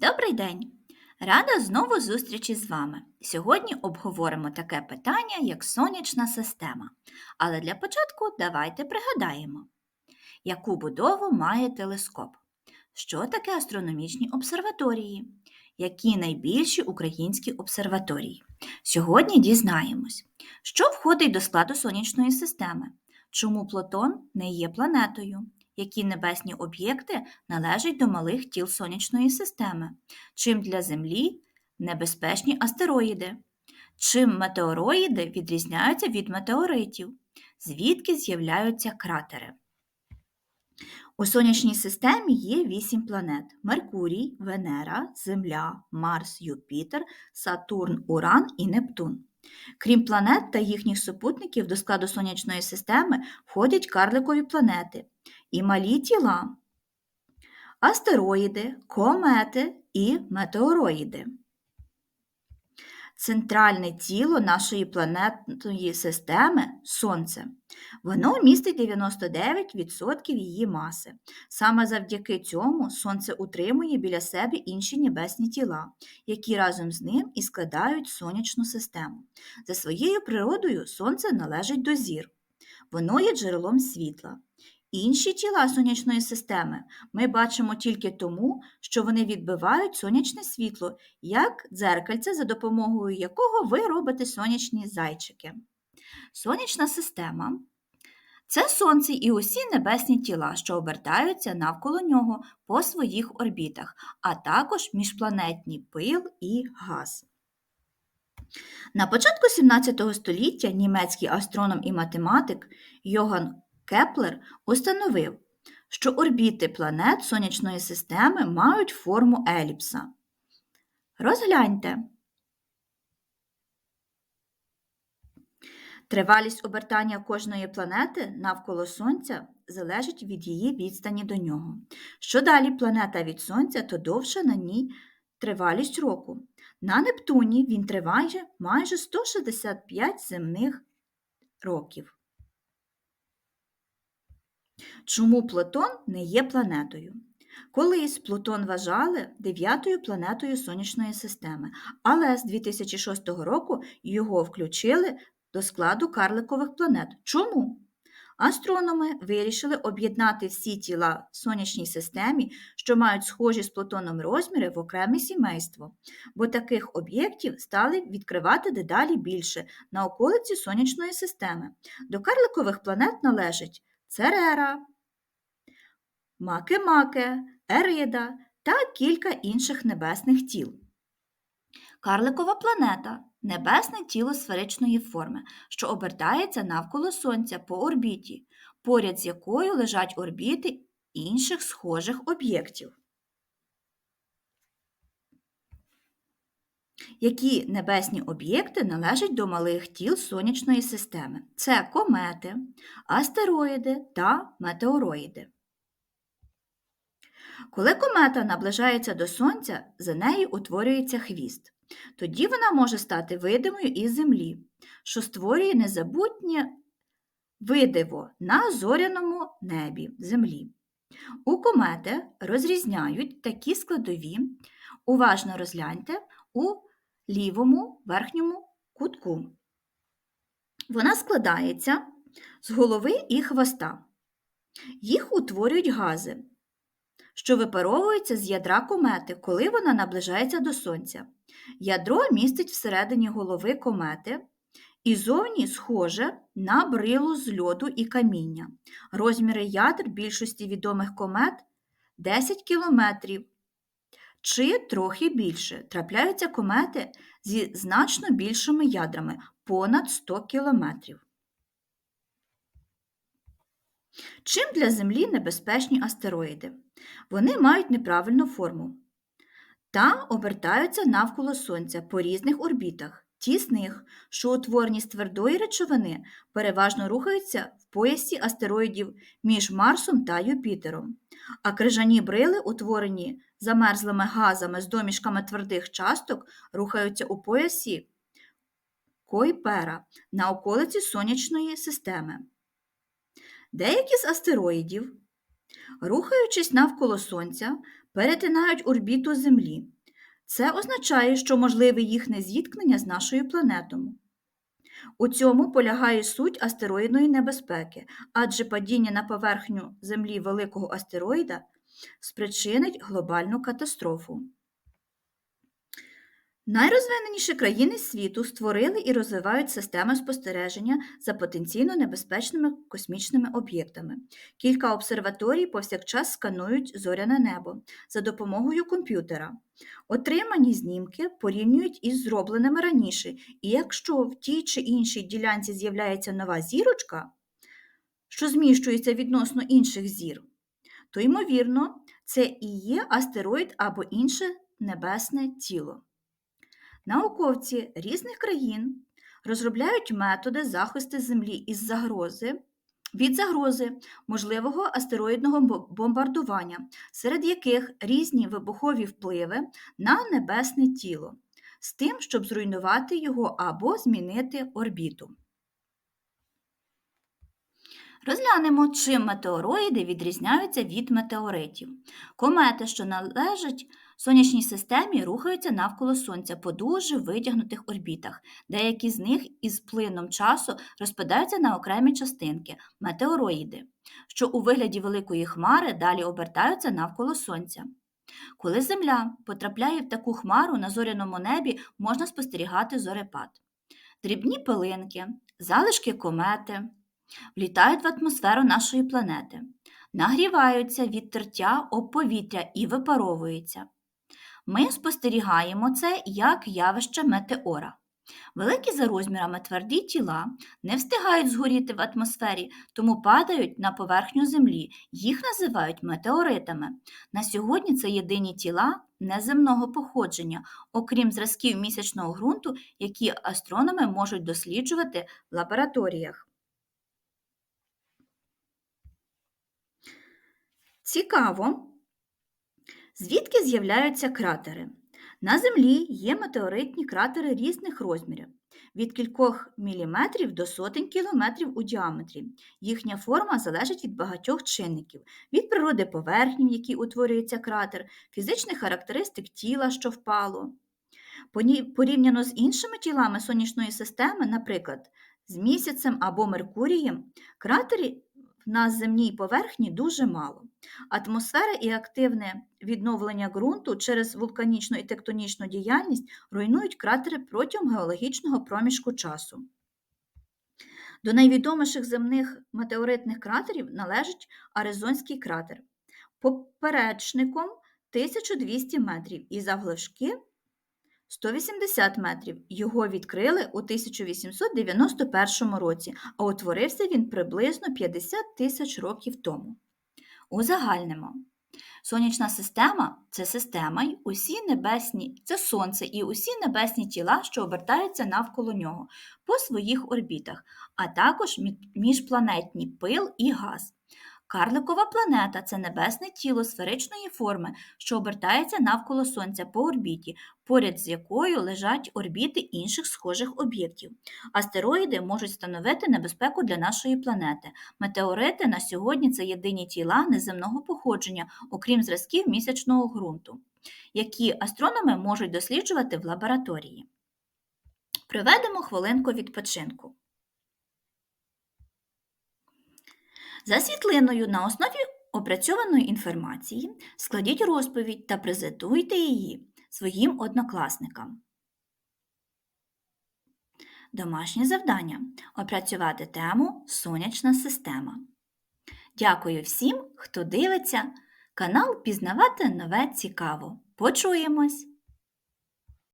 Добрий день! Рада знову зустрічі з вами. Сьогодні обговоримо таке питання, як сонячна система. Але для початку давайте пригадаємо, яку будову має телескоп, що таке астрономічні обсерваторії, які найбільші українські обсерваторії. Сьогодні дізнаємось, що входить до складу сонячної системи, чому Плутон не є планетою, які небесні об'єкти належать до малих тіл сонячної системи, чим для Землі небезпечні астероїди, чим метеороїди відрізняються від метеоритів, звідки з'являються кратери. У сонячній системі є вісім планет: Меркурій, Венера, Земля, Марс, Юпітер, Сатурн, Уран і Нептун. Крім планет та їхніх супутників, до складу сонячної системи входять карликові планети і малі тіла, астероїди, комети і метеороїди. Центральне тіло нашої планетної системи Сонце. Воно містить 99% її маси. Саме завдяки цьому Сонце утримує біля себе інші небесні тіла, які разом з ним і складають сонячну систему. За своєю природою Сонце належить до зір. Воно є джерелом світла. Інші тіла сонячної системи ми бачимо тільки тому, що вони відбивають сонячне світло, як дзеркальце, за допомогою якого ви робите сонячні зайчики. Сонячна система це Сонце і усі небесні тіла, що обертаються навколо нього по своїх орбітах, а також міжпланетні пил і газ. На початку 17 століття німецький астроном і математик Йоган Кеплер установив, що орбіти планет сонячної системи мають форму еліпса. Розгляньте. Тривалість обертання кожної планети навколо Сонця залежить від її відстані до нього. Що далі планета від Сонця, то довша на ній тривалість року. На Нептуні він триває майже 165 земних років. Чому Плутон не є планетою? Колись Плутон вважали дев'ятою планетою сонячної системи, але з 2006 року його включили до складу карликових планет. Чому? Астрономи вирішили об'єднати всі тіла в сонячній системі, що мають схожі з Плутоном розміри в окреме сімейство, бо таких об'єктів стали відкривати дедалі більше на околиці сонячної системи. До карликових планет належать Церера, Маке-Маке, Ерида та кілька інших небесних тіл. Карликова планета небесне тіло сферичної форми, що обертається навколо Сонця по орбіті, поряд з якою лежать орбіти інших схожих об'єктів. Які небесні об'єкти належать до малих тіл сонячної системи? Це комети, астероїди та метеороїди. Коли комета наближається до Сонця, за нею утворюється хвіст. Тоді вона може стати видимою із Землі, що створює незабутнє видиво на зоряному небі Землі. У комети розрізняють такі складові, уважно розгляньте у лівому верхньому кутку. Вона складається з голови і хвоста. Їх утворюють гази, що випаровуються з ядра комети, коли вона наближається до Сонця. Ядро містить всередині голови комети і зовні схоже на брилу з льоду і каміння. Розміри ядр більшості відомих комет 10 кілометрів чи трохи більше. Трапляються комети зі значно більшими ядрами понад 100 кілометрів. Чим для Землі небезпечні астероїди? Вони мають неправильну форму та обертаються навколо Сонця по різних орбітах. Ті з них, що утворені з твердої речовини, переважно рухаються в поясі астероїдів між Марсом та Юпітером, а крижані брили, утворені замерзлими газами з домішками твердих часток, рухаються у поясі Койпера на околиці сонячної системи. Деякі з астероїдів, рухаючись навколо Сонця, перетинають орбіту Землі. Це означає, що можливе їхнє зіткнення з нашою планетою. У цьому полягає суть астероїдної небезпеки, адже падіння на поверхню Землі великого астероїда спричинить глобальну катастрофу. Найрозвиненіші країни світу створили і розвивають системи спостереження за потенційно небезпечними космічними об'єктами. Кілька обсерваторій повсякчас сканують зоряне небо за допомогою комп'ютера. Отримані знімки порівнюють із зробленими раніше, і якщо в тій чи іншій ділянці з'являється нова зірочка, що зміщується відносно інших зір, то, ймовірно, це і є астероїд або інше небесне тіло. Науковці різних країн розробляють методи захисту Землі із загрози, від загрози можливого астероїдного бомбардування, серед яких різні вибухові впливи на небесне тіло, з тим, щоб зруйнувати його або змінити орбіту. Розглянемо, чим метеороїди відрізняються від метеоритів. Комети, що належать сонячній системі, рухаються навколо Сонця по дуже витягнутих орбітах. Деякі з них із плином часу розпадаються на окремі частинки метеороїди, що у вигляді великої хмари далі обертаються навколо Сонця. Коли Земля потрапляє в таку хмару на зоряному небі, можна спостерігати зорепад. Дрібні пилинки, залишки комети влітають в атмосферу нашої планети, нагріваються від тертя об повітря і випаровуються. Ми спостерігаємо це як явище метеора. Великі за розмірами тверді тіла не встигають згоріти в атмосфері, тому падають на поверхню Землі. Їх називають метеоритами. На сьогодні це єдині тіла неземного походження, окрім зразків місячного ґрунту, які астрономи можуть досліджувати в лабораторіях. Цікаво, звідки з'являються кратери? На Землі є метеоритні кратери різних розмірів від кількох міліметрів до сотень кілометрів у діаметрі. Їхня форма залежить від багатьох чинників: від природи поверхні, в якій утворюється кратер, фізичних характеристик тіла, що впало. Порівняно з іншими тілами сонячної системи, наприклад, з місяцем або Меркурієм, кратерів на земній поверхні дуже мало. Атмосфера і активне відновлення ґрунту через вулканічну і тектонічну діяльність руйнують кратери протягом геологічного проміжку часу. До найвідоміших земних метеоритних кратерів належить Аризонський кратер. Поперечником 1200 метрів і завглишки 180 метрів. Його відкрили у 1891 році, а утворився він приблизно 50 тисяч років тому. Узагальнимо. Сонячна система це система й усі небесні, це сонце і усі небесні тіла, що обертаються навколо нього по своїх орбітах, а також міжпланетні пил і газ. Карликова планета це небесне тіло сферичної форми, що обертається навколо Сонця по орбіті, поряд з якою лежать орбіти інших схожих об'єктів. Астероїди можуть становити небезпеку для нашої планети. Метеорити на сьогодні це єдині тіла неземного походження, окрім зразків місячного ґрунту, які астрономи можуть досліджувати в лабораторії. Проведемо хвилинку відпочинку. За світлиною на основі опрацьованої інформації складіть розповідь та презентуйте її своїм однокласникам. Домашнє завдання опрацювати тему Сонячна система. Дякую всім, хто дивиться канал Пізнавати нове цікаво. Почуємось!